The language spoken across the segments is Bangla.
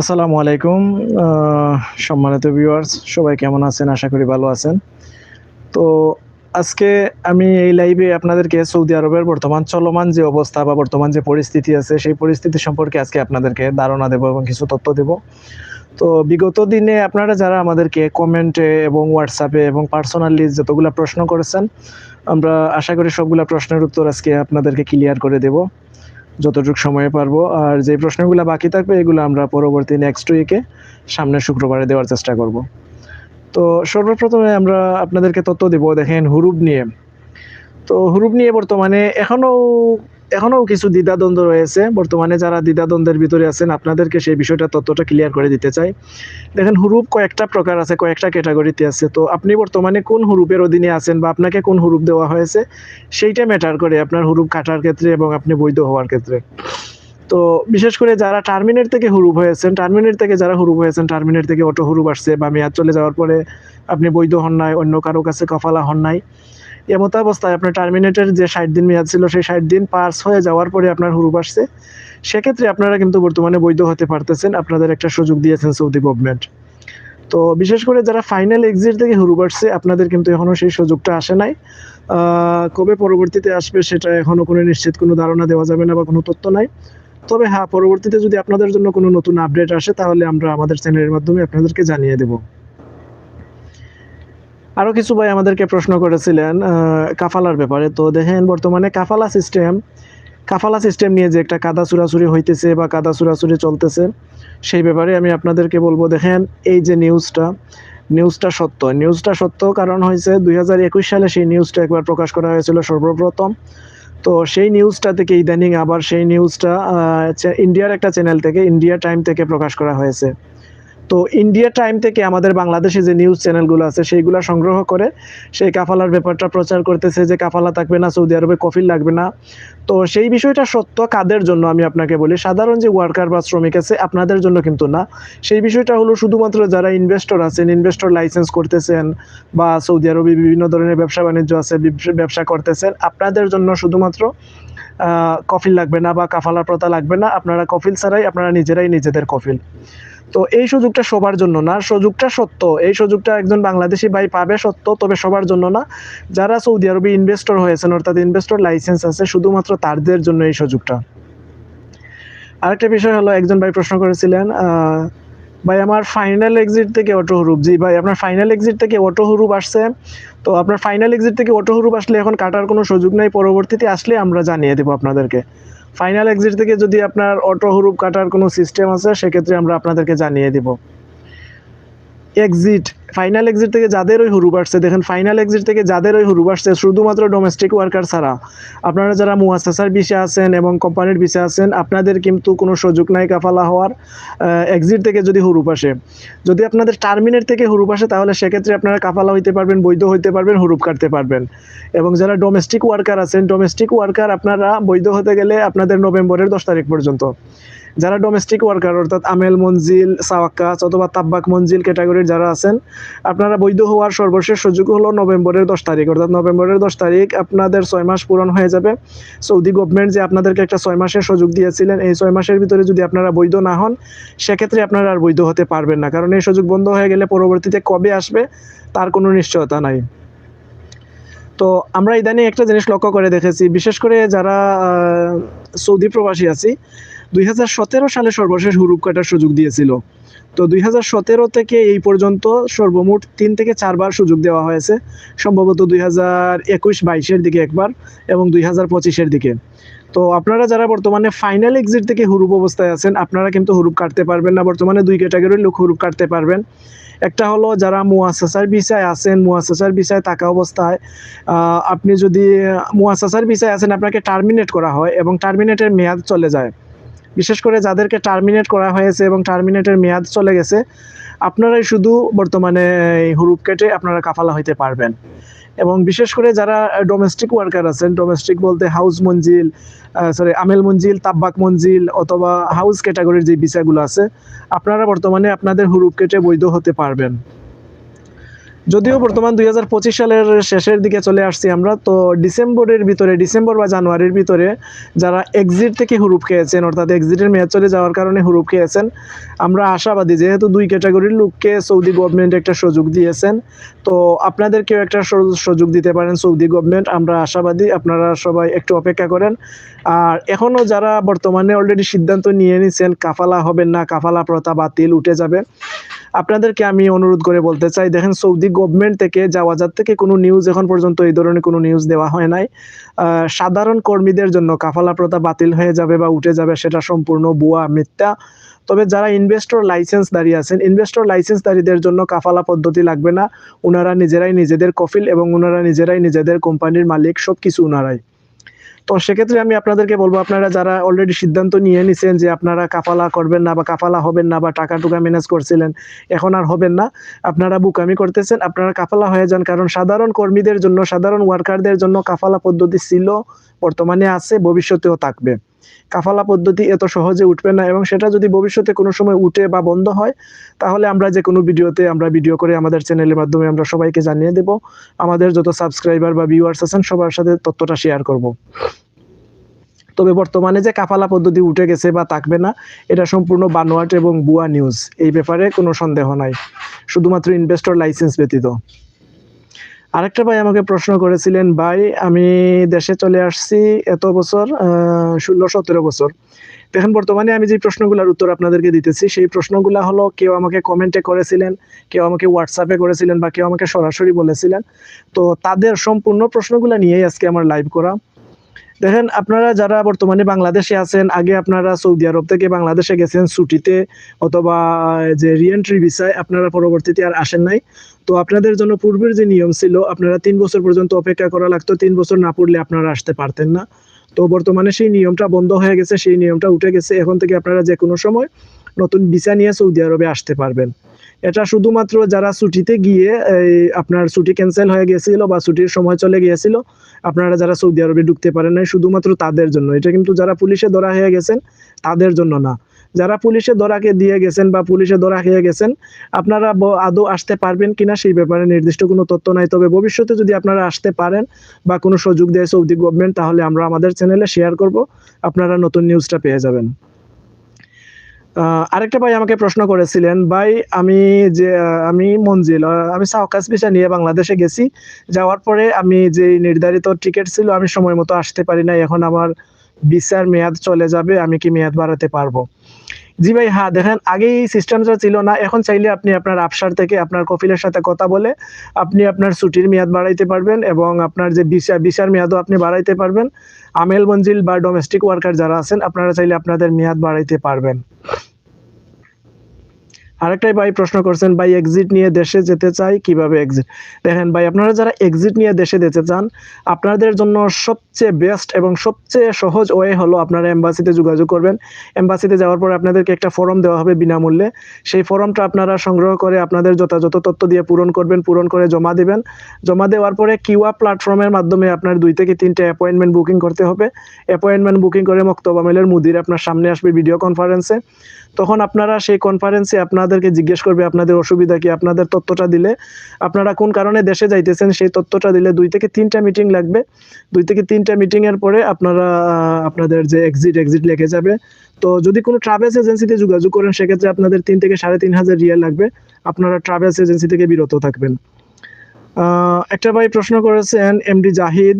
আসসালামু আলাইকুম সম্মানিত ভিউয়ার্স সবাই কেমন আছেন? আশা করি ভালো আছেন। তো আজকে আমি এই লাইভে আপনাদেরকে সৌদি আরবের বর্তমান চলমান যে অবস্থা বা বর্তমান যে পরিস্থিতি আছে, সেই পরিস্থিতি সম্পর্কে আজকে আপনাদেরকে ধারণা দেব এবং কিছু তথ্য দেব। তো বিগত দিনে আপনারা যারা আমাদেরকে কমেন্টে এবং হোয়াটসঅ্যাপে এবং পার্সোনালি যতগুলো প্রশ্ন করেছেন, আমরা আশা করি সবগুলা প্রশ্নের উত্তর আজকে আপনাদেরকে ক্লিয়ার করে দেব। যতটুকু সময়ে পারব। আর যে প্রশ্নগুলো বাকি থাকবে, এগুলো আমরা পরবর্তী নেক্সট উইকে সামনে শুক্রবারে দেওয়ার চেষ্টা করব। তো সর্বপ্রথমে আমরা আপনাদেরকে তথ্য দেব, দেখেন হুরুপ নিয়ে। তো হুরুপ নিয়ে বর্তমানে এখনও এখনও কিছু দ্বিধাদ্বন্দ্ব রয়েছে। বর্তমানে যারা দ্বিধাদ্বন্দ্বের ভিতরে আছেন, আপনাদেরকে সেই বিষয়টা তথ্যটা ক্লিয়ার করে দিতে চাই। দেখেন, হুরুপ কয়েকটা প্রকার আছে, কয়েকটা ক্যাটাগরিতে আছে। তো আপনি বর্তমানে কোন হুরুপের অধীনে আছেন বা আপনাকে কোন হুরুপ দেওয়া হয়েছে, সেইটা ম্যাটার করে আপনার হুরুপ কাটার ক্ষেত্রে এবং আপনি বৈধ হওয়ার ক্ষেত্রে। তো বিশেষ করে যারা টার্মিনেট থেকে হুরুপ হয়েছেন টার্মিনেট থেকে যারা হুরুপ হয়েছেন টার্মিনেট থেকে অটো হুরুপ আসছে বা মেয়াদ চলে যাওয়ার পরে আপনি বৈধ হন নাই, অন্য কারও কাছে কফালা হন নাই এমত অবস্থায় আপনার টার্মিনেটের যে ষাট দিন মেয়াদ ছিল, সেই ষাট দিন পাস হয়ে যাওয়ার পরে আপনার হুরুপ আসছে। সেক্ষেত্রে আপনারা কিন্তু বর্তমানে বৈধ হতে পারতেছেন, আপনাদের একটা সুযোগ দিয়েছেন সৌদি গভর্নমেন্ট তো বিশেষ করে যারা ফাইনাল এক্সিট থেকে হুরুপ আসছে, আপনাদের কিন্তু এখনও সেই সুযোগটা আসে নাই। কবে পরবর্তীতে আসবে সেটা এখনও কোনো নিশ্চিত কোনো ধারণা দেওয়া যাবে না বা কোনো তথ্য নাই। তবে হ্যাঁ পরবর্তীতে যদি আপনাদের জন্য কোনো নতুন আপডেট আসে, তাহলে আমরা আমাদের চ্যানেলের মাধ্যমে আপনাদেরকে জানিয়ে দেব। আরও কিছু ভাই আমাদেরকে প্রশ্ন করেছিলেন কাফালার ব্যাপারে। তো দেখেন, বর্তমানে কাফালা সিস্টেম কাফালা সিস্টেম নিয়ে যে একটা কাদা চুরাচুরি হইতেছে বা কাদা চুরাচুরি চলতেছে, সেই ব্যাপারে আমি আপনাদেরকে বলব, দেখেন, এই যে নিউজটা নিউজটা সত্য। নিউজটা সত্য কারণ হয়েছে দুই হাজার একুশ সালে সেই নিউজটা একবার প্রকাশ করা হয়েছিল সর্বপ্রথম। তো সেই নিউজটা থেকে ইদানিং আবার সেই নিউজটা ইন্ডিয়ার একটা চ্যানেল থেকে ইন্ডিয়া টাইম থেকে প্রকাশ করা হয়েছে। তো ইন্ডিয়া টাইম থেকে আমাদের বাংলাদেশে যে নিউজ চ্যানেলগুলো আছে, সেইগুলো সংগ্রহ করে সেই কাফালার ব্যাপারটা প্রচার করতেছে যে কাফালা থাকবে না, সৌদি আরবে কফিল লাগবে না। তো সেই বিষয়টা সত্য কাদের জন্য আমি আপনাকে বলি, সাধারণ যে ওয়ার্কার বা শ্রমিক আছে, আপনাদের জন্য কিন্তু না। সেই বিষয়টা হলো শুধুমাত্র যারা ইনভেস্টর আছেন ইনভেস্টর লাইসেন্স করতেছেন বা সৌদি আরবে বিভিন্ন ধরনের ব্যবসা বাণিজ্য আছে, ব্যবসা- করতেছেন, আপনাদের জন্য শুধুমাত্র কফিল লাগবে না বা কাফালা প্রথা লাগবে না। আপনারা কফিল ছাড়াই আপনারা নিজেরাই নিজেদের কফিল। তো এই সুযোগটা সবার জন্য না, সুযোগটা সত্য। এই সুযোগটা একজন বাংলাদেশি ভাই পাবে সত্য, তবে সবার জন্য না। যারা সৌদি আরবে ইনভেস্টর হয়েছেন, অর্থাৎ ইনভেস্টর লাইসেন্স আছে, শুধুমাত্র তাদের জন্য এই সুযোগটা। আরেকটা বিষয় হলো, একজন ভাই প্রশ্ন করেছিলেন ভাই, আমার ফাইনাল এক্সিট থেকে অটো হুরুপ। জি, ভাই, আপনার ফাইনাল এক্সিট থেকে অটো হুরুপ আসছে। তো আপনার ফাইনাল এক্সিট থেকে অটো হুরুপ আসলে এখন কাটার কোনো সুযোগ নেই, পরবর্তীতে আসলে আমরা জানিয়ে দেবো আপনাদেরকে। ফাইনাল এক্সিট থেকে যদি আপনার অটো হুরুপ কাটার কোনো সিস্টেম আছে, সেক্ষেত্রে আমরা আপনাদেরকে জানিয়ে দিব। এক্সিট ফাইনাল এক্সিট থেকে যাদের ওই হুরুপ বাড়ছে দেখেন ফাইনাল এক্সিট থেকে যাদের ওই হুরুপ বাড়ছে শুধুমাত্র ডোমেস্টিক ওয়ার্কার ছাড়া। আপনারা যারা মুয়াসাসার বিষে আছেন এবং কোম্পানির বিষে আছেন, আপনাদের কিন্তু কোনো সুযোগ নাই কাফালা হওয়ার এক্সিট থেকে যদি হুরুপ আসে। যদি আপনাদের টার্মিনেট থেকে হুরুপ আসে, তাহলে সেক্ষেত্রে আপনারা কাফালা হইতে পারবেন, বৈধ হইতে পারবেন, হুরুপ কাটতে পারবেন। এবং যারা ডোমেস্টিক ওয়ার্কার আছেন ডোমেস্টিক ওয়ার্কার আপনারা বৈধ হতে গেলে আপনাদের নভেম্বরের দশ তারিখ পর্যন্ত। যারা ডোমেস্টিক ওয়ার্কার অর্থাৎ আমেল মঞ্জিল সাওয়াক্কাস অথবা তাব্বাক মঞ্জিল ক্যাটাগরির যারা আছেন, আপনারা বৈধ হওয়ার সর্বশেষ সুযোগ হলো নভেম্বরের দশ তারিখ। অর্থাৎ নভেম্বরের দশ তারিখ আপনাদের ছয় মাস পূরণ হয়ে যাবে। সৌদি গভর্নমেন্ট যে আপনাদেরকে একটা ছয় মাসের সুযোগ দিয়েছিলেন, এই ছয় মাসের ভিতরে যদি আপনারা বৈধ না হন, সেক্ষেত্রে আপনারা আর বৈধ হতে পারবেন না। কারণ এই সুযোগ বন্ধ হয়ে গেলে পরবর্তীতে কবে আসবে, তার কোনো নিশ্চয়তা নাই। তো আমরা ইদানিং একটা জিনিস লক্ষ্য করে দেখেছি, বিশেষ করে যারা সৌদি প্রবাসী আছি দুই হাজার সতেরো সালে সর্বশেষ হুরুপ কাটার সুযোগ দিয়েছিল। তো দুই হাজার সতেরো থেকে এই পর্যন্ত সর্বমোট তিন থেকে চারবার সুযোগ দেওয়া হয়েছে, সম্ভবত দুই হাজার একুশ বাইশের দিকে একবার এবং দুই হাজার পঁচিশের দিকে। তো আপনারা যারা বর্তমানে ফাইনাল এক্সিট থেকে হুরুপ অবস্থায় আছেন, আপনারা কিন্তু হুরুপ কাটতে পারবেন না। বর্তমানে দুই ক্যাটাগরির লোক হুরুপ কাটতে পারবেন। একটা হলো যারা মুয়াসাসার বিষয় আছেন, মুয়াসাসার বিষয় থাকা অবস্থায় আপনি যদি মুয়াসাসার বিষয় আছেন, আপনাকে টার্মিনেট করা হয় এবং টার্মিনেটের মেয়াদ চলে যায়। বিশেষ করে যাদেরকে টার্মিনেট করা হয়েছে এবং টার্মিনেটের মেয়াদ চলে গেছে, আপনারাই শুধু বর্তমানে হুরুপ কেটে আপনারা কাফালা হইতে পারবেন। এবং বিশেষ করে যারা ডোমেস্টিক ওয়ার্কার আছেন ডোমেস্টিক বলতে হাউস মঞ্জিল সরি আমেল মঞ্জিল, তাব্বাক মঞ্জিল অথবা হাউস ক্যাটাগরির যে বিষয়গুলো আছে, আপনারা বর্তমানে আপনাদের হুরুপ কেটে বৈধ হতে পারবেন। যদিও বর্তমান দুই হাজার পঁচিশ সালের শেষের দিকে চলে আসছি আমরা, তো ডিসেম্বরের ভিতরে, ডিসেম্বর বা জানুয়ারির ভিতরে যারা এক্সিট থেকে হুরুপ খেয়েছেন, অর্থাৎ এক্সিটের মেয়াদ চলে যাওয়ার কারণে হুরুপ খেয়েছেন, আমরা আশাবাদী যেহেতু দুই ক্যাটাগরির লোককে সৌদি গভর্নমেন্ট একটা সুযোগ দিয়েছেন, তো আপনাদেরকেও একটা সুযোগ দিতে পারেন সৌদি গভর্নমেন্ট আমরা আশাবাদী, আপনারা সবাই একটু অপেক্ষা করেন। আর এখনও যারা বর্তমানে অলরেডি সিদ্ধান্ত নিয়ে নিছেন, কাফালা হবেন না, কাফালা প্রথা বাতিল, উঠে যাবে আপনাদেরকে আমি অনুরোধ করে বলতে চাই, দেখেন সৌদি গভর্নমেন্ট থেকে যাওয়াজার থেকে কোনো নিউজ এখন পর্যন্ত এই ধরনের কোনো নিউজ দেওয়া হয় নাই। সাধারণ কর্মীদের জন্য কাফালা প্রথা বাতিল হয়ে যাবে বা উঠে যাবে সেটা সম্পূর্ণ ভুয়া, মিথ্যা। তবে যারা ইনভেস্টর লাইসেন্স দাঁড়িয়ে আছেন ইনভেস্টর লাইসেন্সদারীদের জন্য কাফালা পদ্ধতি লাগবে না। ওনারা নিজেরাই নিজেদের কফিল এবং ওনারা নিজেরাই নিজেদের কোম্পানির মালিক সব কিছু ওনারাই তো সেক্ষেত্রে আমি আপনাদেরকে বলব, আপনারা যারা অলরেডি সিদ্ধান্ত নিয়ে নিছেন যে আপনারা কাফালা করবেন না বা কাফালা হবেন না বা টাকা টুকা ম্যানেজ করছিলেন, এখন আর হবেন না। আপনারা বুকামি করতেছেন, আপনারা কাফালা হয়ে যান। কারণ সাধারণ কর্মীদের জন্য, সাধারণ ওয়ার্কারদের জন্য কাফালা পদ্ধতি ছিল, বর্তমানে আছে, ভবিষ্যতেও থাকবে। কাফালা পদ্ধতি এত সহজে উঠবে না এবং সেটা যদি ভবিষ্যতে কোনো সময় উঠে বা বন্ধ হয়, তাহলে আমরা যে কোনো ভিডিওতে আমরা ভিডিও করে আমাদের চ্যানেলের মাধ্যমে আমরা সবাইকে জানিয়ে দেব। আমাদের যত সাবস্ক্রাইবার বা ভিউয়ার্স আছেন, সবার সাথে তথ্যটা শেয়ার করব। তবে বর্তমানে যে কাফালা পদ্ধতি উঠে গেছে বা থাকবে না, এটা সম্পূর্ণ বানোয়াট এবং বুয়া নিউজ এই ব্যাপারে কোনো সন্দেহ নাই। শুধুমাত্র ইনভেস্টর লাইসেন্স ব্যতীত। আরেকটা ভাই আমাকে প্রশ্ন করেছিলেন, ভাই, আমি দেশে চলে আসছি এত বছর ষোলো, সতেরো বছর। এখন বর্তমানে আমি যে প্রশ্নগুলোর উত্তর আপনাদেরকে দিতেছি, সেই প্রশ্নগুলো হলো, কেউ আমাকে কমেন্টে করেছিলেন, কেউ আমাকে হোয়াটসঅ্যাপে করেছিলেন বা কেউ আমাকে সরাসরি বলেছিলেন। তো তাদের সম্পূর্ণ প্রশ্নগুলো নিয়েই আজকে আমার লাইভ করা। দেখেন, আপনারা যারা বর্তমানে বাংলাদেশে আছেন, আগে আপনারা সৌদি আরব থেকে বাংলাদেশে গেছেন, ছুটিতে অথবা যে রিএন্ট্রি ভিসায় আপনারা পরবর্তীতে আর আসেন নাই। তো আপনাদের জন্য পূর্বের যে নিয়ম ছিল, আপনারা তিন বছর পর্যন্ত অপেক্ষা করা লাগতো, তিন বছর না পড়লে আপনারা আসতে পারতেন না। তো বর্তমানে সেই নিয়মটা বন্ধ হয়ে গেছে, সেই নিয়মটা উঠে গেছে। এখন থেকে আপনারা যে কোনো সময় নতুন ভিসা নিয়ে সৌদি আরবে আসতে পারবেন। এটা শুধুমাত্র যারা ছুটিতে গিয়ে আপনার ছুটি ক্যান্সেল হয়ে গিয়েছিল বা ছুটির সময় চলে গিয়েছিল, আপনারা যারা সৌদি আরবে ঢুকতে পারেন নাই, শুধুমাত্র তাদের জন্য। এটা কিন্তু যারা পুলিশে ধরা হয়ে গেছেন, তাদের জন্য না। যারা পুলিশে ধরাকে দিয়ে গেছেন বা পুলিশে ধরা হয়ে গেছেন, আপনারা আদৌ আসতে পারবেন কিনা সেই ব্যাপারে নির্দিষ্ট কোনো তথ্য নাই। তবে ভবিষ্যতে যদি আপনারা আসতে পারেন বা কোনো সুযোগ দেয় সৌদি গভর্নমেন্ট তাহলে আমরা আমাদের চ্যানেলে শেয়ার করব। আপনারা নতুন নিউজটা পেয়ে যাবেন। আরেকটা ভাই আমাকে প্রশ্ন করেছিলেন, ভাই, আমি যে আমি মঞ্জিল আমি সাউকাস ভিসা নিয়ে বাংলাদেশে গেছি। যাওয়ার পরে আমি যে নির্ধারিত টিকিট ছিল, আমি সময় মতো আসতে পারি না এখন আমার ভিসার মেয়াদ চলে যাবে, আমি কি মেয়াদ বাড়াতে পারব? জি ভাই হ্যাঁ দেখেন আগে এই সিস্টেমটা ছিল না। এখন চাইলে আপনি আপনার আফসার থেকে আপনার কফিলের সাথে কথা বলে আপনি আপনার ছুটির মেয়াদ বাড়াইতে পারবেন এবং আপনার যে ভিসা, ভিসার মেয়াদও আপনি বাড়াইতে পারবেন। আমেল মঞ্জিল বা ডোমেস্টিক ওয়ার্কার যারা আছেন আপনারা চাইলে আপনাদের মেয়াদ বাড়াইতে পারবেন। আরেকটাই ভাই প্রশ্ন করছেন, ভাই এক্সিট নিয়ে দেশে যেতে চাই কীভাবে এক্সিট দেখেন ভাই, আপনারা যারা এক্সিট নিয়ে দেশে যেতে চান, আপনাদের জন্য সবচেয়ে বেস্ট এবং সবচেয়ে সহজ ওয়ে হলো আপনারা এম্বাসিতে যোগাযোগ করবেন। এম্বাসিতে যাওয়ার পর আপনাদেরকে একটা ফর্ম দেওয়া হবে বিনামূল্যে। সেই ফর্মটা আপনারা সংগ্রহ করে আপনাদের যথাযথ তথ্য দিয়ে পূরণ করবেন, পূরণ করে জমা দেবেন। জমা দেওয়ার পরে কিউয়া প্ল্যাটফর্মের মাধ্যমে আপনার দুই থেকে তিনটে অ্যাপয়েন্টমেন্ট বুকিং করতে হবে। অ্যাপয়েন্টমেন্ট বুকিং করে মক্তব আমেলের মুদির আপনার সামনে আসবে ভিডিও কনফারেন্সে তখন আপনারা সেই কনফারেন্সে আপনাদেরকে জিজ্ঞেস করবে আপনাদের অসুবিধা কি, আপনাদের তথ্যটা দিলে। আপনারা কোন কারণে দেশে যাইতেছেন সেই তথ্যটা দিলে দুই থেকে তিনটা মিটিং লাগবে। দুই থেকে তিনটা মিটিং এর পরে আপনারা আপনাদের যে এক্সিট এক্সিট লেগে যাবে। তো যদি কোনো ট্রাভেলস এজেন্সিতে যোগাযোগ করেন, সেক্ষেত্রে আপনাদের তিন থেকে সাড়ে তিন হাজার রিয়াল লাগবে। আপনারা ট্রাভেলস এজেন্সি থেকে বিরত থাকবেন। একটা ভাই প্রশ্ন করেছেন এমডি জাহিদ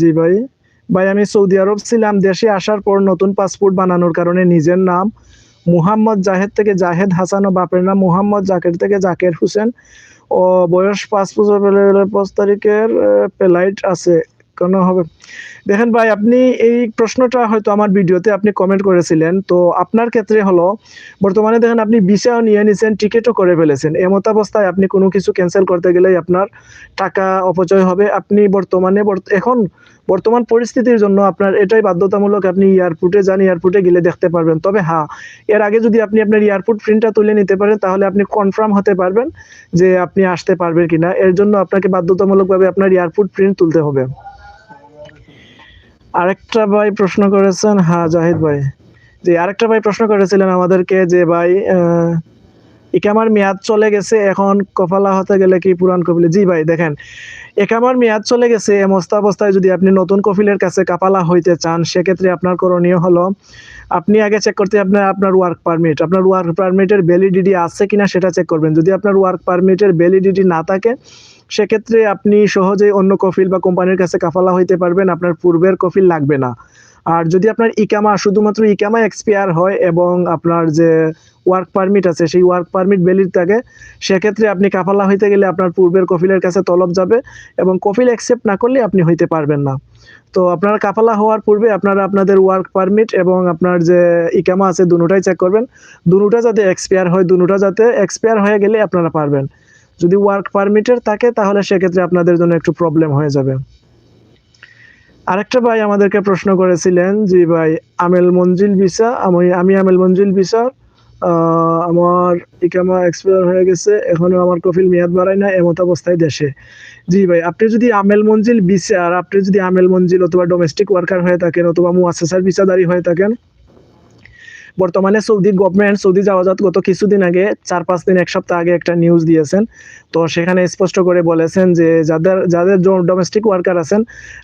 জি ভাই। ভাই, আমি সৌদি আরব ছিলাম। দেশে আসার পর নতুন পাসপোর্ট বানানোর কারণে নিজের নাম মুহাম্মদ জাহেদ থেকে জাহেদ হাসান ও বাপের নাম মুহাম্মদ জাকের থেকে জাকের হোসেন। ও বয়স পাঁচ বছর পাঁচ তারিখের পেলাইট আছে। কেন হবে? দেখেন ভাই, আপনি এই প্রশ্নটা হয়তো আমার ভিডিওতে আপনি কমেন্ট করেছিলেন। তো আপনার ক্ষেত্রে হলো, বর্তমানে দেখেন আপনি ভিসাও নিয়ে নিছেন, টিকিটও করে ফেলেছেন। এমত অবস্থায় আপনি কোনো কিছু ক্যান্সেল করতে গেলেই আপনার টাকা অপচয় হবে। আপনি বর্তমানে এখন বর্তমান পরিস্থিতির জন্য আপনার এটাই বাধ্যতামূলক আপনি এয়ারপোর্টে যান, এয়ারপোর্টে গেলে দেখতে পারবেন। তবে হ্যাঁ এর আগে যদি আপনি আপনার এয়ারপোর্ট প্রিন্টটা তুলে নিতে পারেন, তাহলে আপনি কনফার্ম হতে পারবেন যে আপনি আসতে পারবেন কিনা। এর জন্য আপনাকে বাধ্যতামূলকভাবে আপনার এয়ারপোর্ট প্রিন্ট তুলতে হবে। আরেকটা ভাই প্রশ্ন করেছেন হ্যাঁ জাহিদ ভাই। যে আরেকটা ভাই প্রশ্ন করেছিলেন আমাদেরকে যে, ভাই ইকামার মেয়াদ চলে গেছে, এখন কফালা হতে গেলে কি পুরান কফিলে জি ভাই, দেখেন, একামার মেয়াদ চলে গেছে এমস্ত অবস্থায় যদি আপনি নতুন কফিলের কাছে কাপালা হইতে চান, সেক্ষেত্রে আপনার করণীয় হলো, আপনি আগে চেক করতে আপনার আপনার ওয়ার্ক পারমিট আপনার ওয়ার্ক পারমিটের ভ্যালিডিটি আছে কিনা সেটা চেক করবেন। যদি আপনার ওয়ার্ক পারমিটের ভ্যালিডিটি না থাকে সেক্ষেত্রে আপনি সহজেই অন্য কফিল বা কোম্পানির কাছে কাফালা হইতে পারবেন, আপনার পূর্বের কফিল লাগবে না। আর যদি আপনার ইকামা, শুধুমাত্র ইকামা এক্সপায়ার হয় এবং আপনার যে ওয়ার্ক পারমিট আছে, সেই ওয়ার্ক পারমিট ভ্যালিড থাকে, সেক্ষেত্রে আপনি কাফালা হইতে গেলে আপনার পূর্বের কফিলের কাছে তলব যাবে এবং কফিল অ্যাকসেপ্ট না করলে আপনি হইতে পারবেন না। তো আপনারা কাফালা হওয়ার পূর্বে আপনারা আপনাদের ওয়ার্ক পারমিট এবং আপনার যে ইকামা আছে দুটোটাই চেক করবেন। দুটোটা যাতে এক্সপায়ার হয় দুটোটা যাতে এক্সপায়ার হয়ে গেলে আপনারা পারবেন। যদি ওয়ার্ক পারমিটের থাকে তাহলে সেক্ষেত্রে আপনাদের জন্য একটু প্রবলেম হয়ে যাবে। আরেকটা ভাই আমাদেরকে প্রশ্ন করেছিলেন জি ভাই আমেল মঞ্জিল ভিসা আমি আমি আমেল মঞ্জিল আহ, আমার ইকামা এক্সপায়ার হয়ে গেছে এখনও আমার কফিল মেয়াদ বাড়ায় না এমত অবস্থায় দেশে। জি ভাই আপনি যদি আমেল মঞ্জিল ভিসা আর আপনি যদি আমেল মঞ্জিল অথবা ডোমেস্টিক ওয়ার্কার হয়ে থাকেন অথবা মুআসসাসার ভিসাদারি হয়ে থাকেন বর্তমানে সৌদি গভর্নমেন্ট সৌদি যাওয়াজাত গত কিছুদিন আগে, চার পাঁচ দিন, এক সপ্তাহ আগে একটা নিউজ দিয়েছেন। তো সেখানে স্পষ্ট করে বলেছেন যে, যাদের যাদের ডোমেস্টিক ওয়ার্কার আছেন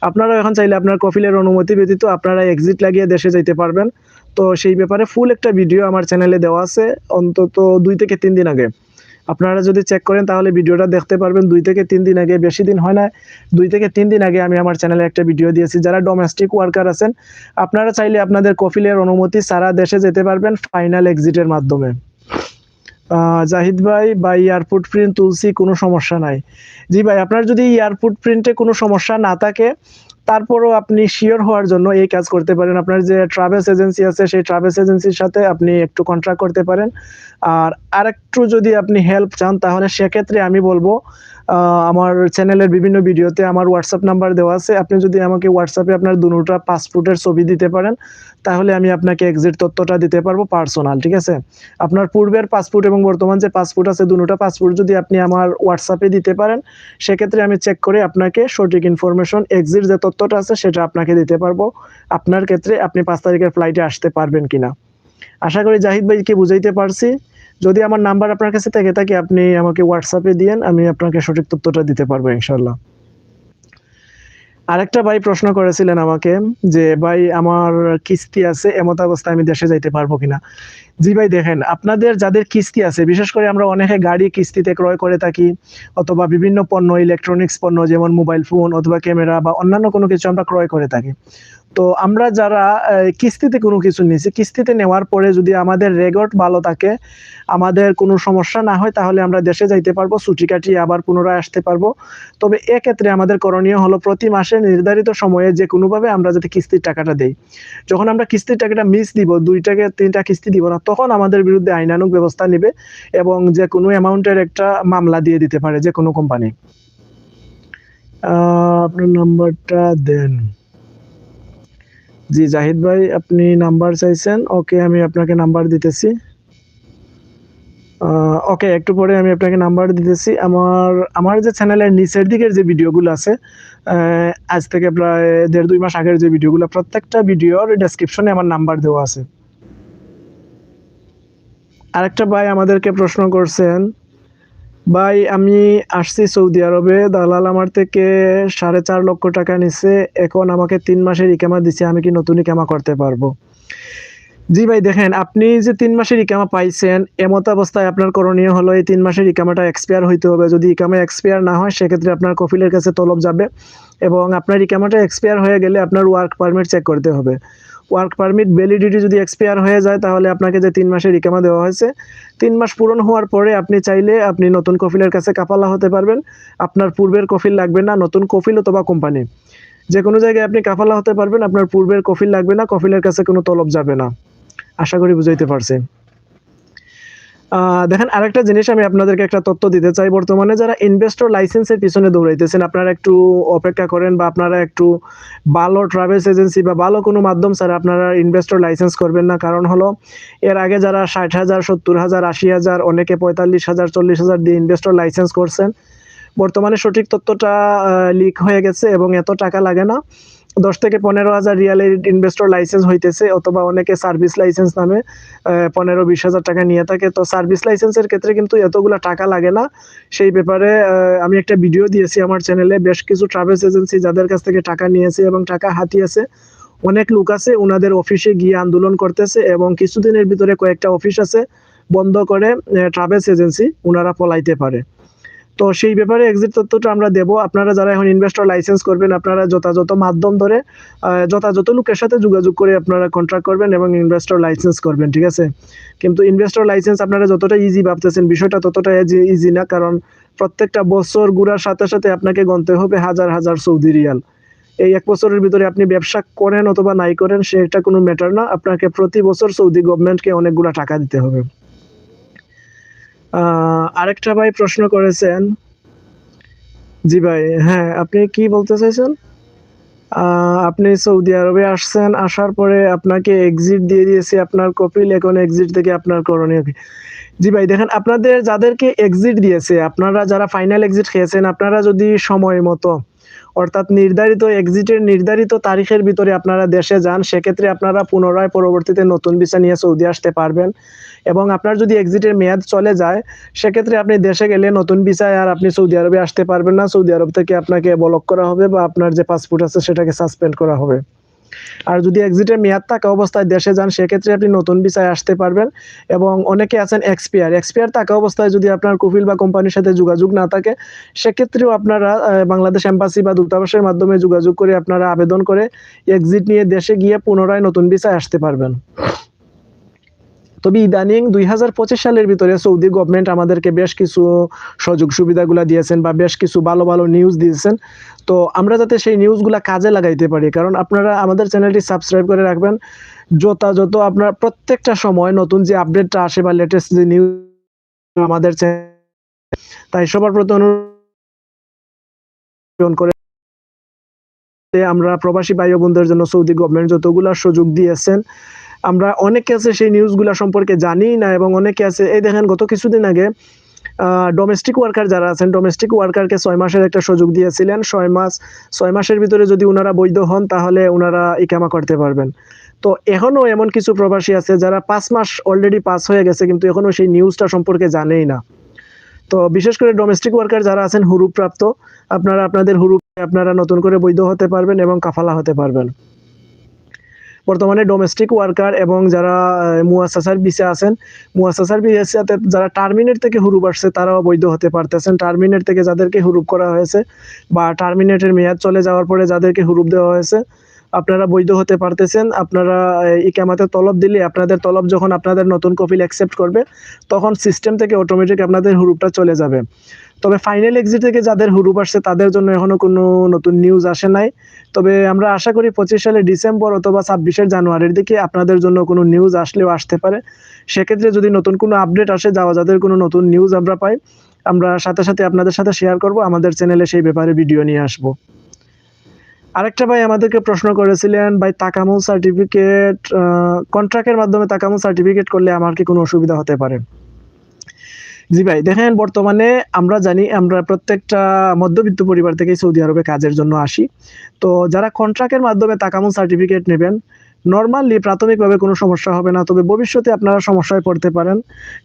আপনারা এখন চাইলে আপনার কফিলের অনুমতি ব্যতীত আপনারা এক্সিট লাগিয়ে দেশে যেতে পারবেন। তো সেই ব্যাপারে ফুল একটা ভিডিও আমার চ্যানেলে দেওয়া আছে, অন্তত দুই থেকে তিন দিন আগে। আপনারা যদি চেক করেন, তাহলে ভিডিওটা দেখতে পারবেন দুই থেকে তিন দিন আগে, বেশি দিন হয় না। দুই থেকে তিন দিন আগে আমি আমার চ্যানেলে একটা ভিডিও দিয়েছি। যারা ডোমেস্টিক ওয়ার্কার আছেন, আপনারা চাইলে আপনাদের কফিলের অনুমতি সারা দেশে যেতে পারবেন ফাইনাল এক্সিটের মাধ্যমে। জাহিদ ভাই বা এয়ারপোর্ট প্রিন্ট তুলসি কোনো সমস্যা নাই। জি ভাই, আপনার যদি এয়ারপোর্ট প্রিন্টে কোনো সমস্যা না থাকে তারপরও আপনি শিওর হওয়ার জন্য এই কাজ করতে পারেন। আপনার যে ট্রাভেলস এজেন্সি আছে, সেই ট্রাভেলস এজেন্সির সাথে আপনি একটু কন্ট্রাক্ট করতে পারেন। আর আরেকটু যদি আপনি হেল্প চান, তাহলে সেক্ষেত্রে আমি বলব আমার চ্যানেলের বিভিন্ন ভিডিওতে আমার হোয়াটসঅ্যাপ নাম্বার দেওয়া আছে। আপনি যদি আমাকে হোয়াটসঅ্যাপে আপনার দুটা পাসপোর্টের ছবি দিতে পারেন, তাহলে আমি আপনাকে এক্সিট তথ্যটা দিতে পারব পার্সোনাল ঠিক আছে? আপনার পূর্বের পাসপোর্ট এবং বর্তমান যে পাসপোর্ট আছে, দুটো পাসপোর্ট যদি আপনি আমার হোয়াটসঅ্যাপে দিতে পারেন, সেক্ষেত্রে আমি চেক করে আপনাকে সঠিক ইনফরমেশন এক্সিট যে তথ্যটা আছে, সেটা আপনাকে দিতে পারব। আপনার ক্ষেত্রে আপনি পাঁচ তারিখের ফ্লাইটে আসতে পারবেন কিনা। আশা করি জাহিদ ভাইকে বুঝাইতে পারছি। যদি আমার নাম্বার আপনার কাছে থেকে থাকে আপনি আমাকে হোয়াটসঅ্যাপে দিয়েন, আমি আপনাকে সঠিক তথ্যটা দিতে পারব ইনশাল্লাহ আরেকটা ভাই প্রশ্ন করেছিলেন আমাকে যে, ভাই, আমার কিস্তি আছে, এমত অবস্থায় আমি দেশে যাইতে পারব কিনা? জি ভাই, দেখেন, আপনাদের যাদের কিস্তি আছে, বিশেষ করে আমরা অনেকে গাড়ি কিস্তিতে ক্রয় করে থাকি, অথবা বিভিন্ন পণ্য ইলেকট্রনিক্স পণ্য, যেমন মোবাইল ফোন অথবা ক্যামেরা বা অন্যান্য কোনো কিছু আমরা ক্রয় করে থাকি। তো আমরা যারা কিস্তিতে কোনো কিছু নিয়েছি কিস্তিতে নেওয়ার পরে যদি আমাদের রেকর্ড ভালো থাকে, আমাদের কোনো সমস্যা না হয়, তাহলে আমরা দেশে যাইতে পারব, ছুটি কাটিয়ে আবার পুনরায় আসতে পারব। তবে এক্ষেত্রে আমাদের করণীয় হলো, প্রতি মাসে নির্ধারিত সময়ে যে কোনোভাবে আমরা যাতে কিস্তির টাকাটা দেই। যখন আমরা কিস্তির টাকাটা মিস দিব, দুইটাকে, তিনটা কিস্তি দিব না তখন আমাদের বিরুদ্ধে আইনানুগ ব্যবস্থা নেবে এবং যে কোনো অ্যামাউন্টের একটা মামলা দিয়ে দিতে পারে যে কোনো কোম্পানি। আপনার নাম্বারটা দেন। জি, জাহিদ ভাই, আপনি নাম্বার চাইছেন? ওকে, আমি আপনাকে নাম্বার দিতেছি। ওকে, একটু পরে আমি আপনাকে নাম্বার দিতেছি। আমার আমার যে চ্যানেলের নিচের দিকের যে ভিডিওগুলো আছে আজ থেকে প্রায় দেড় দুই মাস আগের যে ভিডিওগুলো, প্রত্যেকটা ভিডিওর ডেসক্রিপশনে আমার নাম্বার দেওয়া আছে। আরেকটা ভাই আমাদেরকে প্রশ্ন করছেন, ভাই, আমি আসছি সৌদি আরবে, দালাল আমার থেকে সাড়ে চার লক্ষ টাকা নিছে, এখন আমাকে তিন মাসের ইকামা দিছে, আমি কি নতুন ইকামা করতে পারব? জি ভাই, দেখেন, আপনি যে তিন মাসের ইকামা পাইছেন, এমত অবস্থায় আপনার করণীয় হলো এই তিন মাসের ইকামাটা এক্সপায়ার হইতে হবে। যদি ইকামা এক্সপায়ার না হয়, সেক্ষেত্রে আপনার কফিলের কাছে তলব যাবে এবং আপনার ইকামাটা এক্সপায়ার হয়ে গেলে আপনার ওয়ার্ক পারমিট চেক করতে হবে। ওয়ার্ক পারমিট ভ্যালিডিটি যদি এক্সপায়ার হয়ে যায়, তাহলে আপনাকে যে তিন মাসের রিকামা দেওয়া হয়েছে, তিন মাস পূরণ হওয়ার পরে আপনি চাইলে আপনি নতুন কফিলের কাছে কাপালা হতে পারবেন। আপনার পূর্বের কফিল লাগবে না, নতুন কফিল অথবা কোম্পানি। যে কোনো জায়গায় আপনি কাফালা হতে পারবেন, আপনার পূর্বের কফিল লাগবে না, কফিলের কাছে কোনো তলব যাবে না। আশা করি বুঝাইতে পারছি দেখেন, আরেকটা জিনিস আমি আপনাদেরকে একটা তথ্য দিতে চাই। বর্তমানে যারা ইনভেস্টর লাইসেন্সের পিছনে দৌড়াইতেছেন, আপনারা একটু অপেক্ষা করেন বা আপনারা একটু ভালো ট্রাভেলস এজেন্সি বা ভালো কোনো মাধ্যম স্যার আপনারা ইনভেস্টর লাইসেন্স করবেন না। কারণ হলো, এর আগে যারা ষাট হাজার, সত্তর হাজার, আশি হাজার, অনেকে পঁয়তাল্লিশ হাজার, চল্লিশ হাজার দিয়ে ইনভেস্টর লাইসেন্স করছেন। বর্তমানে সঠিক তথ্যটা লিক হয়ে গেছে এবং এত টাকা লাগে না। দশ থেকে পনেরো হাজার রিয়ালের ইনভেস্টর লাইসেন্স হইতেছে, অথবা অনেকে সার্ভিস লাইসেন্স নামে পনেরো বিশ হাজার টাকা নিয়ে থাকে। তো সার্ভিস লাইসেন্সের ক্ষেত্রে কিন্তু এতগুলো টাকা লাগে না। সেই ব্যাপারে আমি একটা ভিডিও দিয়েছি আমার চ্যানেলে বেশ কিছু ট্রাভেলস এজেন্সি যাদের কাছ থেকে টাকা নিয়েছে এবং টাকা হাতিয়েছে। অনেক লোক আছে ওনাদের অফিসে গিয়ে আন্দোলন করতেছে এবং কিছুদিনের ভিতরে কয়েকটা অফিস আছে, বন্ধ করে ট্রাভেলস এজেন্সি ওনারা পলাইতে পারে। তো সেই ব্যাপারে এক্সিট তথ্যটা আমরা দেব। আপনারা যারা এখন ইনভেস্টর লাইসেন্স করবেন, আপনারা যথাযথ মাধ্যম ধরে যথাযথ লোকের সাথে যোগাযোগ করে আপনারা কন্ট্রাক্ট করবেন এবং ইনভেস্টর লাইসেন্স করবেন, ঠিক আছে? কিন্তু ইনভেস্টর লাইসেন্স আপনারা যতটা ইজি ভাবতেছেন, বিষয়টা ততটা ইজি না, কারণ প্রত্যেকটা বছর ঘুরার সাথে সাথে আপনাকে গণতে হবে হাজার হাজার সৌদি রিয়াল। এই এক বছরের ভিতরে আপনি ব্যবসা করেন অথবা নাই করেন, সেটা কোনো ম্যাটার না। আপনাকে প্রতি বছর সৌদি গভর্নমেন্টকে অনেকগুলা টাকা দিতে হবে। আরেকটা ভাই প্রশ্ন করেছেন জি ভাই হ্যাঁ আপনি কি বলতে চাইছেন আপনি সৌদি আরবে আসছেন, আসার পরে আপনাকে এক্সিট দিয়ে দিয়েছে, আপনার কপিল এখন এক্সিট থেকে আপনার করণীয় কি? জি ভাই, দেখেন, আপনাদের যাদেরকে এক্সিট দিয়েছে, আপনারা যারা ফাইনাল এক্সিট খেয়েছেন, আপনারা যদি সময় মতো অর্থাৎ নির্ধারিত এক্সিটের নির্ধারিত তারিখের ভিতরে আপনারা দেশে যান, সেক্ষেত্রে আপনারা পুনরায় পরবর্তীতে নতুন ভিসা নিয়ে সৌদি আসতে পারবেন। এবং আপনার যদি এক্সিটের মেয়াদ চলে যায়, সেক্ষেত্রে আপনি দেশে গেলে নতুন ভিসায় আর আপনি সৌদি আরবে আসতে পারবেন না। সৌদি আরব থেকে আপনাকে ব্লক করা হবে বা আপনার যে পাসপোর্ট আছে, সেটাকে সাসপেন্ড করা হবে। আর যদি এক্সিটের মেয়াদ থাকা অবস্থায় দেশে যান, সেক্ষেত্রে আপনি নতুন ভিসায় আসতে পারবেন এবং অনেকে আছেন এক্সপিয়ার এক্সপিয়ার থাকা অবস্থায় যদি আপনার কুফিল বা কোম্পানির সাথে যোগাযোগ না থাকে, সেক্ষেত্রেও আপনারা বাংলাদেশ এম্বাসি বা দূতাবাসের মাধ্যমে যোগাযোগ করে আপনারা আবেদন করে এক্সিট নিয়ে দেশে গিয়ে পুনরায় নতুন ভিসায় আসতে পারবেন। তবে ইদানিং দুই হাজার পঁচিশ সালের ভিতরে সৌদি গভর্নমেন্ট আমাদেরকে বেশ কিছু সুযোগ সুবিধাগুলা দিয়েছেন বা বেশ কিছু ভালো ভালো নিউজ দিয়েছেন। তো আমরা যাতে সেই নিউজগুলা কাজে লাগাইতে পারি, কারণ আপনারা আমাদের চ্যানেলটি সাবস্ক্রাইব করে রাখবেন। যথাযথ আপনার প্রত্যেকটা সময় নতুন যে আপডেটটা আসে বা লেটেস্ট যে নিউজ আমাদের তাই সবার প্রতি অনুরোধ করে আমরা প্রবাসী ভাই বোনদের জন্য সৌদি গভর্নমেন্ট যতগুলা সুযোগ দিয়েছেন আমরা অনেকে আছে সেই নিউজগুলা সম্পর্কে জানি না এবং অনেকে আছে, এই দেখেন গত কিছুদিন আগে ডোমেস্টিক ওয়ার্কার যারা আছেন ডোমেস্টিক ওয়ার্কারকে ছয় মাসের একটা সুযোগ দিয়েছিলেন। ছয় মাস, ছয় মাসের ভিতরে যদি ওনারা বৈধ হন, তাহলে ওনারা ইকামা করতে পারবেন। তো এখনও এমন কিছু প্রবাসী আছে যারা পাঁচ মাস অলরেডি পাস হয়ে গেছে, কিন্তু এখনও সেই নিউজটা সম্পর্কে জানেই না। তো বিশেষ করে ডোমেস্টিক ওয়ার্কার যারা আছেন হুরুপ প্রাপ্ত আপনারা আপনাদের হুরুপ, আপনারা নতুন করে বৈধ হতে পারবেন এবং কাফালা হতে পারবেন। বর্তমানে ডোমেস্টিক ওয়ার্কার এবং যারা মুয়াসাসার বিসে আছেন, মুয়াসাসার বিসাতে যারা টার্মিনেট থেকে হুরুপ আসছে, তারাও বৈধ হতে পারতেছেন। টার্মিনেট থেকে যাদেরকে হুরুপ করা হয়েছে বা টার্মিনেটের মেয়াদ চলে যাওয়ার পরে যাদেরকে হুরুপ দেওয়া হয়েছে আপনারা বৈধ হতে পারতেছেন, আপনারা ইকামাতে তলব দিলে আপনাদের তলব যখন আপনাদের নতুন কপিল অ্যাকসেপ্ট করবে, তখন সিস্টেম থেকে অটোমেটিক আপনাদের হুরুপটা চলে যাবে। তবে ফাইনাল এক্সিট থেকে যাদের হুরুপ আসছে, তাদের জন্য এখনও কোনো নতুন নিউজ আসে নাই। তবে আমরা আশা করি পঁচিশ সালে ডিসেম্বর অথবা ছাব্বিশের জানুয়ারির দিকে আপনাদের জন্য কোনো নিউজ আসলেও আসতে পারে। সেক্ষেত্রে যদি নতুন কোনো আপডেট আসে, যাওয়া যাদের কোনো নতুন নিউজ আমরা পাই, আমরা সাথে সাথে আপনাদের সাথে শেয়ার করব, আমাদের চ্যানেলে সেই ব্যাপারে ভিডিও নিয়ে আসব। আরেকটা ভাই আমাদেরকে প্রশ্ন করেছিলেন, ভাই, তাকামুল সার্টিফিকেট কন্ট্রাক্টের মাধ্যমে তাকামুল সার্টিফিকেট করলে আমার কি কোনো অসুবিধা হতে পারে? জি ভাই, দেখেন বর্তমানে আমরা জানি আমরা প্রত্যেকটা মধ্যবিত্ত পরিবার থেকে সৌদি আরবে কাজের জন্য আসি। তো যারা কন্ট্রাক্টের মাধ্যমে তাকামুল সার্টিফিকেট নেবেন নর্মালি প্রাথমিকভাবে কোনো সমস্যা হবে না, তবে ভবিষ্যতে আপনারা সমস্যায় পড়তে পারেন।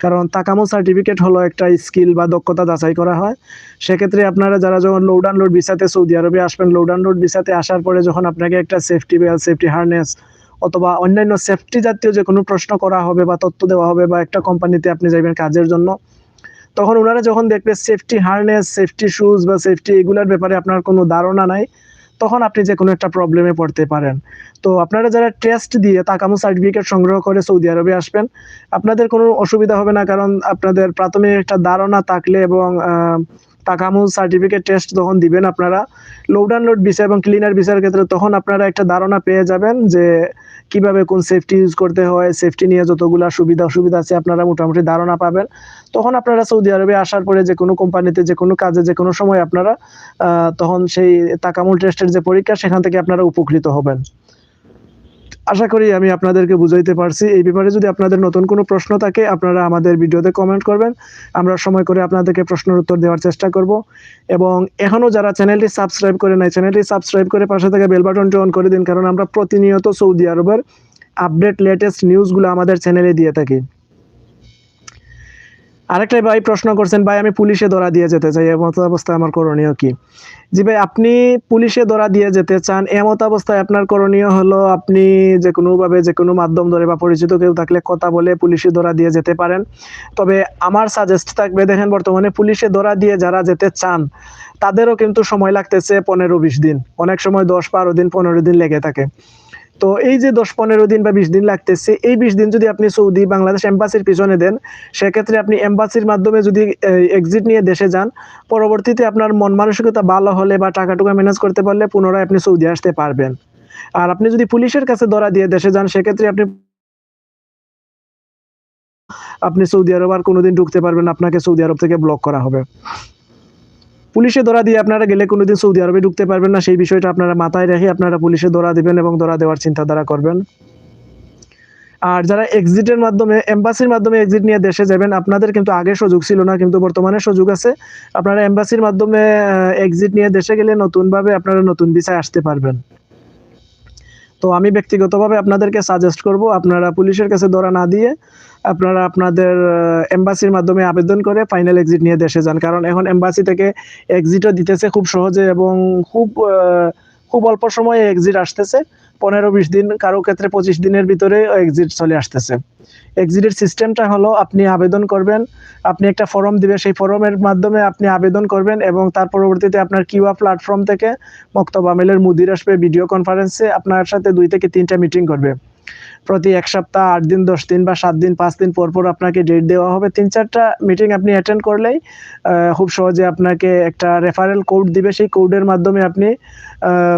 কারণ তাকামুল সার্টিফিকেট হলো একটা স্কিল বা দক্ষতা যাচাই করা হয়। সেক্ষেত্রে আপনারা যারা যখন লোডান লোড ভিসাতে সৌদি আরবে আসবেন লোডান লোড ভিসাতে আসার পরে যখন আপনাকে একটা সেফটি বেল সেফটি হারনেস অথবা অন্যান্য সেফটি জাতীয় যে কোনো প্রশ্ন করা হবে বা তথ্য দেওয়া হবে বা একটা কোম্পানিতে আপনি যাবেন কাজের জন্য, তখন ওনারা যখন দেখবে সেফটি হারনেস সেফটি শুজ বা সেফটি এগুলোর ব্যাপারে আপনার কোনো ধারণা নাই তখন আপনি যে কোনো একটা প্রবলেমে পড়তে পারেন। তো আপনারা যারা টেস্ট দিয়ে তাকামু সার্টিফিকেট সংগ্রহ করে সৌদি আরবে আসবেন, আপনাদের কোনো অসুবিধা হবে না কারণ আপনাদের প্রাথমিক একটা ধারণা থাকলে এবং তাকামু সার্টিফিকেট টেস্ট যখন দিবেন আপনারা। লোড আনলোড ভিসা এবং ক্লিনার ভিসার ক্ষেত্রে তখন আপনারা একটা ধারণা পেয়ে যাবেন যে কীভাবে কোন সেফটি ইউজ করতে হয় সেফটি নিয়ে যতগুলো সুবিধা অসুবিধা আছে আপনারা মোটামুটি ধারণা পাবেন। তখন আপনারা সৌদি আরবে আসার পরে যে কোনো কোম্পানিতে, যে কোনো কাজে, যে কোনো সময় আপনারা তখন সেই তাকামুল টেস্টের যে পরীক্ষা, সেখান থেকে আপনারা উপকৃত হবেন। আশা করি আমি আপনাদেরকে বুঝাইতে পারছি। এই ব্যাপারে যদি আপনাদের নতুন কোনো প্রশ্ন থাকে, আপনারা আমাদের ভিডিওতে কমেন্ট করবেন। আমরা সময় করে আপনাদেরকে প্রশ্নের উত্তর দেওয়ার চেষ্টা করব। এবং এখনও যারা চ্যানেলটি সাবস্ক্রাইব করে নাই, চ্যানেলটি সাবস্ক্রাইব করে পাশে থেকে বেল বাটনটি অন করে দিন, কারণ আমরা প্রতিনিয়ত সৌদি আরবের আপডেট লেটেস্ট নিউজগুলো আমাদের চ্যানেলে দিয়ে থাকি। আরেকটা ভাই প্রশ্ন করছেন, ভাই, আমি পুলিশে ধরা দিয়ে যেতে চাই, এমত অবস্থায় আমার করণীয় কি? জি ভাই, আপনি পুলিশে ধরা দিয়ে যেতে চান, এমত অবস্থায় আপনার করণীয় হলো আপনি যে কোনোভাবে যে কোনো মাধ্যম ধরে বা পরিচিত কেউ থাকলে কথা বলে পুলিশে ধরা দিয়ে যেতে পারেন। তবে আমার সাজেস্ট থাকবে, দেখেন বর্তমানে পুলিশে ধরা দিয়ে যারা যেতে চান, তাদেরও কিন্তু সময় লাগতেছে পনেরো বিশ দিন। অনেক সময় দশ বারো দিন, পনেরো দিন লেগে থাকে। তো এই যে দশ পনেরো দিন বা বিশ দিন লাগতেছে, এই বিশ দিন যদি আপনি সৌদি বাংলাদেশ এম্বাসির পিছনে দেন, সেক্ষেত্রে আপনি এম্বাসির মাধ্যমে যদি এক্সিট নিয়ে দেশে যান, পরবর্তীতে আপনার মন মানসিকতা ভালো হলে বা টাকাটুকা ম্যানেজ করতে পারলে পুনরায় আপনি সৌদি আসতে পারবেন। আর আপনি যদি পুলিশের কাছে ধরা দিয়ে দেশে যান, সেক্ষেত্রে আপনি আপনি সৌদি আরব আর কোনোদিন ঢুকতে পারবেন আপনাকে সৌদি আরব থেকে ব্লক করা হবে। পুলিশে ধরা দিয়ে আপনারা গেলে কোনোদিন সৌদি আরবে ঢুকতে পারবেন না। সেই বিষয়টা আপনারা মাথায় রেখে আপনারা পুলিশে ধরা দিবেন এবং ধরা দেওয়ার চিন্তাধারা করবেন। আর যারা এক্সিটের মাধ্যমে, এম্বাসির মাধ্যমে এক্সিট নিয়ে দেশে যাবেন, আপনাদের কিন্তু আগে সুযোগ ছিল না, কিন্তু বর্তমানে সুযোগ আছে। আপনারা এম্বাসির মাধ্যমে এক্সিট নিয়ে দেশে গেলে নতুনভাবে আপনারা নতুন বিষয় আসতে পারবেন। তো আমি ব্যক্তিগতভাবে আপনাদেরকে সাজেস্ট করব, আপনারা পুলিশের কাছে ধরা না দিয়ে আপনারা আপনাদের এম্বাসির মাধ্যমে আবেদন করে ফাইনাল এক্সিট নিয়ে দেশে যান। কারণ এখন এম্বাসি থেকে এক্সিটও দিতেছে খুব সহজে এবং খুব খুব অল্প সময়ে এক্সিট আসতেছে। পনেরো বিশ দিন, কারও ক্ষেত্রে পঁচিশ দিনের ভিতরে এক্সিট চলে আসতেছে। এক্সিটের সিস্টেমটা হলো আপনি আবেদন করবেন, আপনি একটা ফর্ম দিবে সেই ফর্মের মাধ্যমে আপনি আবেদন করবেন এবং তার পরবর্তীতে আপনার কিউআ প্ল্যাটফর্ম থেকে মক্তব আমেলের মুদির আসবে ভিডিও কনফারেন্সে আপনার সাথে দুই থেকে তিনটা মিটিং করবে। প্রতি এক সপ্তাহ আট দিন, দশ দিন বা সাত দিন, পাঁচ দিন পর পর আপনাকে ডেট দেওয়া হবে। তিন চারটা মিটিং আপনি অ্যাটেন্ড করলেই খুব সহজে আপনাকে একটা রেফারেল কোড দিবে। সেই কোডের মাধ্যমে আপনি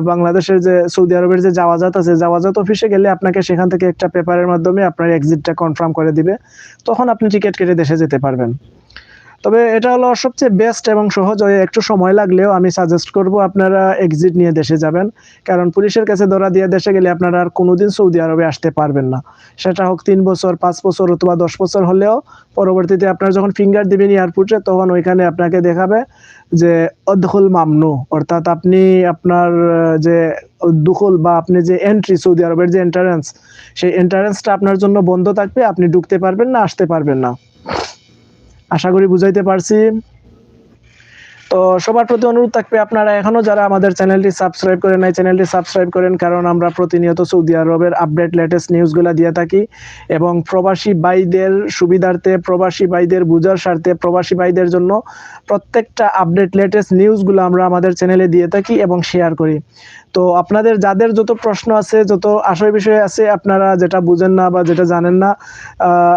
বাংলাদেশের যে, সৌদি আরবের যে জাওয়াজাত আছে, জাওয়াজাত অফিসে গেলে আপনাকে সেখান থেকে একটা পেপারের মাধ্যমে আপনার এক্সিটটা কনফার্ম করে দিবে। তখন আপনি টিকিট কেটে দেশে যেতে পারবেন। তবে এটা হলো সবচেয়ে বেস্ট এবং সহজ হয়ে একটু সময় লাগলেও আমি সাজেস্ট করব আপনারা এক্সিট নিয়ে দেশে যাবেন। কারণ পুলিশের কাছে ধরা দিয়ে দেশে গেলে আপনারা আর কোনোদিন সৌদি আরবে আসতে পারবেন না। সেটা হোক তিন বছর, পাঁচ বছর অথবা দশ বছর হলেও পরবর্তীতে আপনার যখন ফিঙ্গার দিবেন এয়ারপোর্টে তখন ওইখানে আপনাকে দেখাবে যে অদখল মামনু। অর্থাৎ আপনি আপনার যে দুখল বা আপনি যে এন্ট্রি সৌদি আরবের যে এন্ট্রান্স সেই এন্ট্রান্সটা আপনার জন্য বন্ধ থাকবে, আপনি ঢুকতে পারবেন না, আসতে পারবেন না। আশা করি বুঝাইতে পারছি। তো সবার প্রতি অনুরোধ থাকবে আপনারা এখনও যারা আমাদের চ্যানেলটি সাবস্ক্রাইব করেন নাই, চ্যানেলটি সাবস্ক্রাইব করেন, কারণ আমরা প্রতিনিয়ত সৌদি আরবের আপডেট লেটেস্ট নিউজগুলো দিয়ে থাকি এবং প্রবাসী ভাইদের সুবিধার্থে, প্রবাসী ভাইদের বুঝার স্বার্থে, প্রবাসী ভাইদের জন্য প্রত্যেকটা আপডেট লেটেস্ট নিউজগুলো আমরা আমাদের চ্যানেলে দিয়ে থাকি এবং শেয়ার করি। তো আপনাদের যাদের যত প্রশ্ন আছে, যত আশয় বিষয় আছে, আপনারা যেটা বুঝেন না বা যেটা জানেন না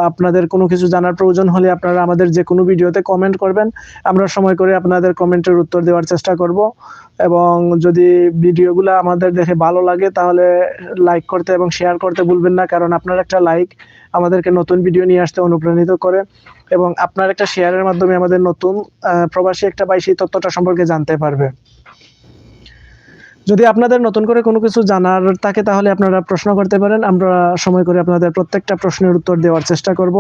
আপনাদের কোনো কিছু জানার প্রয়োজন হলে আপনারা আমাদের যে কোনো ভিডিওতে কমেন্ট করবেন। আমরা সময় করে আপনাদের কমেন্টের উত্তর দেওয়ার চেষ্টা করব। এবং যদি ভিডিওগুলো আমাদের দেখে ভালো লাগে, তাহলে লাইক করতে এবং শেয়ার করতে ভুলবেন না, কারণ আপনার একটা লাইক আমাদেরকে নতুন ভিডিও নিয়ে আসতে অনুপ্রাণিত করে। এবং আপনার একটা শেয়ারের মাধ্যমে আমাদের নতুন প্রবাসী একটা সেই তথ্যটা সম্পর্কে জানতে পারবে। যদি আপনাদের নতুন করে কোনো কিছু জানার থাকে, তাহলে আপনারা প্রশ্ন করতে পারেন। আমরা সময় করে আপনাদের প্রত্যেকটা প্রশ্নের উত্তর দেওয়ার চেষ্টা করব।